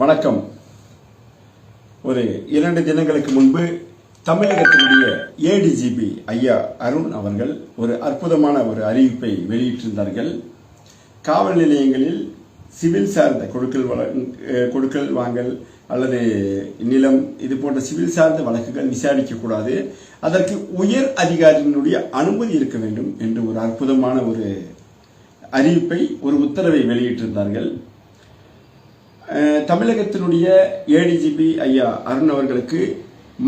வணக்கம். ஒரு இரண்டு தினங்களுக்கு முன்பு தமிழகத்தினுடைய ஏடிஜிபி ஐயா அருண் அவர்கள் ஒரு அற்புதமான ஒரு அறிவிப்பை வெளியிட்டிருந்தார்கள். காவல் நிலையங்களில் சிவில் சார்ந்த கொடுக்கல் வழ கொடுக்கல் வாங்கல் அல்லது நிலம் இது போன்ற சிவில் சார்ந்த வழக்குகள் விசாரிக்கக்கூடாது. அதற்கு உயர் அதிகாரியினுடைய அனுமதி இருக்க வேண்டும் என்று ஒரு அற்புதமான ஒரு அறிவிப்பை ஒரு உத்தரவை வெளியிட்டிருந்தார்கள். தமிழகத்தினுடைய ஏடிஜிபி ஐயா அருண் அவர்களுக்கு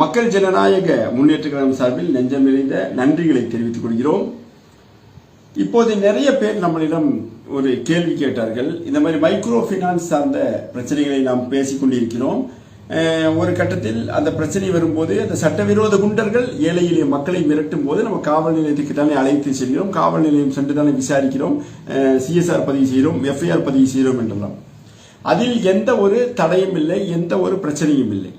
மக்கள் ஜனநாயக முன்னேற்ற கழகம் சார்பில் நெஞ்சம் நிறைந்த நன்றிகளை தெரிவித்துக் கொள்கிறோம். இப்போது நிறைய பேர் நம்மளிடம் ஒரு கேள்வி கேட்டார்கள். இந்த மாதிரி மைக்ரோ ஃபினான்ஸ் சார்ந்த பிரச்சனைகளை நாம் பேசிக் கொண்டிருக்கிறோம். ஒரு கட்டத்தில் அந்த பிரச்சனை வரும்போது அந்த சட்டவிரோத குண்டர்கள் ஏழை எளிய மக்களை மிரட்டும் போது நம்ம காவல் நிலையத்துக்கு தானே அழைத்து செல்கிறோம். காவல் நிலையம் சென்று தானே விசாரிக்கிறோம். சிஎஸ்ஆர் பதிவு செய்கிறோம். எஃப்ஐஆர் பதிவு செய்கிறோம் என்றெல்லாம். அதில் எந்த ஒரு தடையும் இல்லை எந்த ஒரு பிரச்சனையும் இல்லை.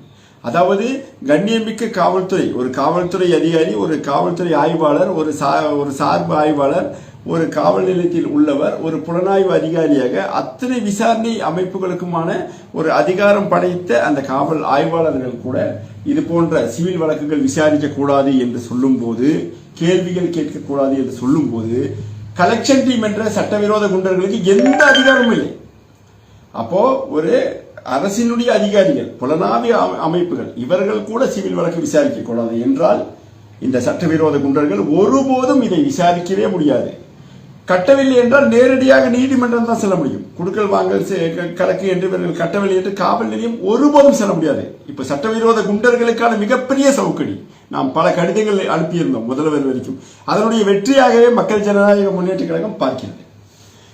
அதாவது கண்ணியமிக்க காவல்துறை ஒரு காவல்துறை அதிகாரி ஒரு காவல்துறை ஆய்வாளர் ஒரு சா ஒரு சார்பு ஆய்வாளர் ஒரு காவல் நிலையத்தில் உள்ளவர் ஒரு புலனாய்வு அதிகாரியாக அத்தனை விசாரணை அமைப்புகளுக்குமான ஒரு அதிகாரம் படைத்த அந்த காவல் ஆய்வாளர்கள் கூட இது போன்ற சிவில் வழக்குகள் விசாரிக்கக்கூடாது என்று சொல்லும்போது கேள்விகள் கேட்கக்கூடாது என்று சொல்லும்போது கலெக்ஷன் டீம் என்ற சட்டவிரோத குண்டர்களுக்கு எந்த அதிகாரமும் இல்லை. அப்போ ஒரு அரசினுடைய அதிகாரிகள் புலனாய்வு அமை- அமைப்புகள் இவர்கள் கூட சிவில் வழக்கு விசாரிக்க கூடாது என்றால் இந்த சட்டவிரோத குண்டர்கள் ஒருபோதும் இதை விசாரிக்கவே முடியாது. கட்டவில்லை என்றால் நேரடியாக நீதிமன்றம் தான் செல்ல முடியும். குடுக்கல் வாங்கல் செ- கணக்கு என்று இவர்கள் கட்டவில்லை என்று காவல் நிலையம் ஒருபோதும் செல்ல முடியாது. இப்ப சட்டவிரோத குண்டர்களுக்கான மிகப்பெரிய சவுக்கடி. நாம் பல கடிதங்கள் அனுப்பியிருந்தோம் முதல்வர் வரைக்கும். அதனுடைய வெற்றியாகவே மக்கள் ஜனநாயக முன்னேற்ற கழகம் பார்க்கிறது.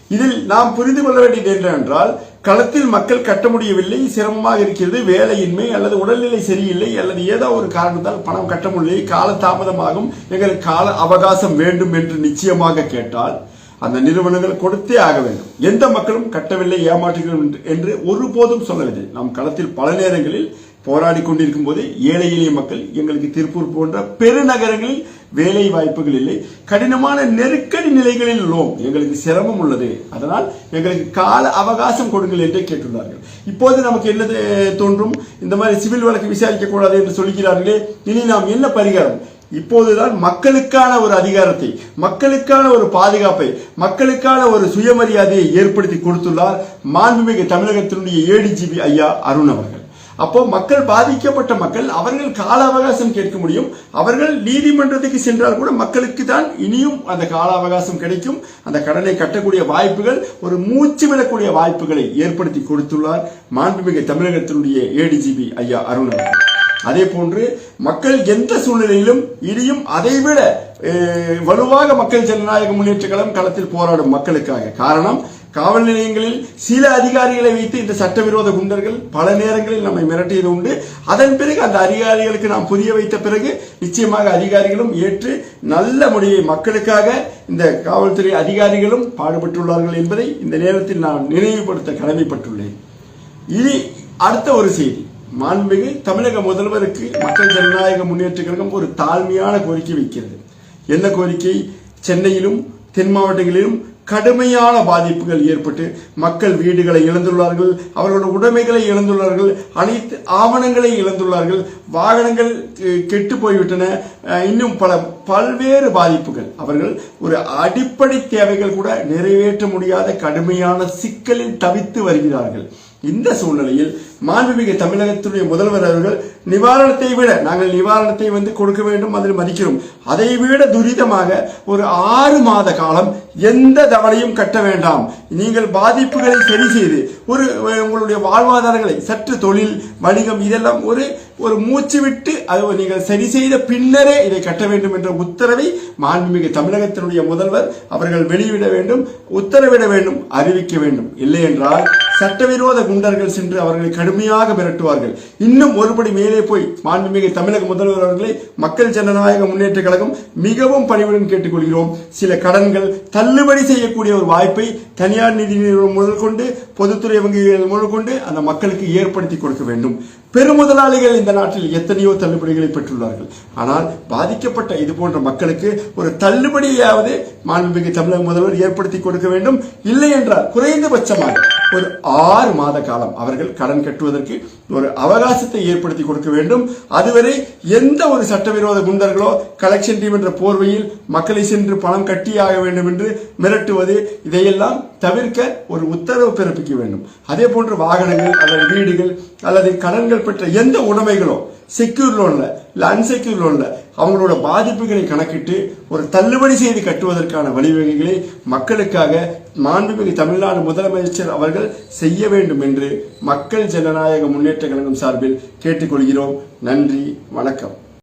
இதில் நாம் புரிந்து கொள்ள வேண்டியது என்னவென்றால் களத்தில் மக்கள் கட்ட முடியவில்லை சிரமமாக இருக்கிறது வேலையின்மை அல்லது உடல்நிலை சரியில்லை அல்லது ஏதோ ஒரு காரணத்தால் பணம் கட்ட முடியலை கால தாமதமாகும் எங்களுக்கு கால அவகாசம் வேண்டும் என்று நிச்சயமாக கேட்டால் அந்த நிறுவனங்கள் கொடுத்தே ஆக வேண்டும். எந்த மக்களும் கட்டவில்லை ஏமாற்றுகிறோம் என்று- என்று ஒருபோதும் சொல்லவில்லை. நாம் களத்தில் பல நேரங்களில் போராடி கொண்டிருக்கும் போது ஏழை எளிய மக்கள் எங்களுக்கு திருப்பூர் போன்ற பெருநகரங்களில் வேலை வாய்ப்புகள் இல்லை. கடினமான நெருக்கடி நிலைகளில் உள்ளோம். எங்களுக்கு சிரமம் உள்ளது. அதனால் எங்களுக்கு கால அவகாசம் கொடுங்கள் என்றே கேட்டுள்ளார்கள் இப்போது நமக்கு என்ன தோன்றும்? இந்த மாதிரி சிவில் வழக்கு விசாரிக்க கூடாது என்று சொல்கிறார்களே இனி நாம் என்ன பரிகாரம்? இப்போதுதான் மக்களுக்கான ஒரு அதிகாரத்தை மக்களுக்கான ஒரு பாதுகாப்பை மக்களுக்கான ஒரு சுயமரியாதையை ஏற்படுத்தி கொடுத்துள்ளார் மாண்புமிகு தமிழகத்தினுடைய ஏடிஜிபி ஐயா அருண் அவர்கள். அப்போ மக்கள் பாதிக்கப்பட்ட மக்கள் அவர்கள் கால அவகாசம் கேட்க முடியும். அவர்கள் நீதிமன்றத்துக்கு சென்றால் கூட மக்களுக்கு தான் இனியும் அந்த கால அவகாசம் கிடைக்கும். அந்த கடனை கட்டக்கூடிய வாய்ப்புகள் ஒரு மூச்சு விடக்கூடிய வாய்ப்புகளை ஏற்படுத்தி கொடுத்துள்ளார் மாண்புமிகு தமிழகத்தினுடைய ஏடிஜிபி ஐயா அருண் அதே போன்று மக்கள் எந்த சூழ்நிலையிலும் இனியும் அதைவிட வலுவாக மக்கள் ஜனநாயக முன்னேற்ற கழகம் களத்தில் போராடும் மக்களுக்காக. காரணம் காவல் நிலையங்களில் சில அதிகாரிகளை வைத்து இந்த சட்டவிரோத குண்டர்கள் பல நேரங்களில் நம்மை மிரட்டியது உண்டு. அதன் பிறகு அந்த அதிகாரிகளுக்கு நாம் புரிய வைத்த பிறகு நிச்சயமாக அதிகாரிகளும் ஏற்று நல்ல முடிவை மக்களுக்காக இந்த காவல்துறை அதிகாரிகளும் பாடுபட்டுள்ளார்கள் என்பதை இந்த நேரத்தில் நான் நினைவுபடுத்த கடமைப்பட்டுள்ளேன். இனி அடுத்த ஒரு செய்தி. மாண்புமிகு தமிழக முதல்வருக்கு மக்கள் ஜனநாயக முன்னேற்ற கழகம் ஒரு தாழ்மையான கோரிக்கை வைக்கிறது. என்ன கோரிக்கை? சென்னையிலும் தென் மாவட்டங்களிலும் கடுமையான பாதிப்புகள் ஏற்பட்டு மக்கள் வீடுகளை இழந்துள்ளார்கள் அவர்களோட உடைமைகளை இழந்துள்ளார்கள் அனைத்து ஆவணங்களை இழந்துள்ளார்கள் வாகனங்கள் கெட்டு போய்விட்டன. இன்னும் பல பல்வேறு பாதிப்புகள். அவர்கள் ஒரு அடிப்படை தேவைகள் கூட நிறைவேற்ற முடியாத கடுமையான சிக்கலில் தவித்து வருகிறார்கள். இந்த சூழ்நிலையில் மாண்புமிகு தமிழகத்துடைய முதல்வர் அவர்கள் நிவாரணத்தை விட நாங்கள் நிவாரணத்தை வந்து கொடுக்க வேண்டும் அதில் மதிக்கிறோம். அதை விட துரிதமாக ஒரு ஆறு மாத காலம் எந்த தவணையும் கட்ட வேண்டாம். நீங்கள் பாதிப்புகளை சரி செய்து ஒரு உங்களுடைய வாழ்வாதாரங்களை சற்று தொழில் வணிகம் இதெல்லாம் ஒரு ஒரு மூச்சு விட்டு அது நீங்கள் சரி செய்த பின்னரே இதை கட்ட வேண்டும் என்ற உத்தரவை மாண்புமிகு தமிழகத்தினுடைய முதல்வர் அவர்கள் வெளியிட வேண்டும் உத்தரவிட வேண்டும் அறிவிக்க வேண்டும். இல்லை என்றால் சட்டவிரோத குண்டர்கள் சென்று அவர்களை கடுமையாக மிரட்டுவார்கள். இன்னும் ஒருபடி மேலே போய் மாண்புமிகு தமிழக முதல்வர் அவர்களை மக்கள் ஜனநாயக முன்னேற்ற கழகம் மிகவும் பணிவுடன் கேட்டுக்கொள்கிறோம். சில கடன்கள் தள்ளுபடி செய்யக்கூடிய ஒரு வாய்ப்பை தனியார் நிதி நிறுவனம் முதல் கொண்டு பொதுத்துறை வங்கிகள் முதல் கொண்டு அந்த மக்களுக்கு ஏற்படுத்தி கொடுக்க வேண்டும். பெருமுதலாளிகள் இந்த நாட்டில் எத்தனையோ தள்ளுபடிகளை பெற்றுள்ளார்கள். ஆனால் பாதிக்கப்பட்ட இது போன்ற மக்களுக்கு ஒரு தள்ளுபடியாவது மாண்புமிகு தமிழக முதல்வர் ஏற்படுத்தி கொடுக்க வேண்டும். இல்லை என்றால் குறைந்தபட்சமாக ஒரு ஆறு மாத காலம் அவர்கள் கடன் கட்டுவதற்கு ஒரு அவகாசத்தை ஏற்படுத்தி கொடுக்க வேண்டும். அதுவரை எந்த ஒரு சட்டவிரோத குண்டர்களோ கலெக்ஷன் டீம் என்ற போர்வையில் மக்களை சென்று பணம் கட்டியாக வேண்டும் என்று மிரட்டுவது இதையெல்லாம் தவிர்க்க ஒரு உத்தரவு பிறப்பிக்க வேண்டும். அதே போன்று வாகனங்கள் அல்லது வீடுகள் அல்லது கடன்கள் பெற்ற எந்த உடைமைகளோ செக்யூர் லோன்ல இல்லை அன்செக்யூர் லோன்ல அவங்களோட பாதிப்புகளை கணக்கிட்டு ஒரு தள்ளுபடி செய்து கட்டுவதற்கான வழிவகைகளை மக்களுக்காக மாண்புமிகு தமிழ்நாடு முதலமைச்சர் அவர்கள் செய்ய வேண்டும் என்று மக்கள் ஜனநாயக முன்னேற்ற கழகம் சார்பில் கேட்டுக்கொள்கிறோம். நன்றி வணக்கம்.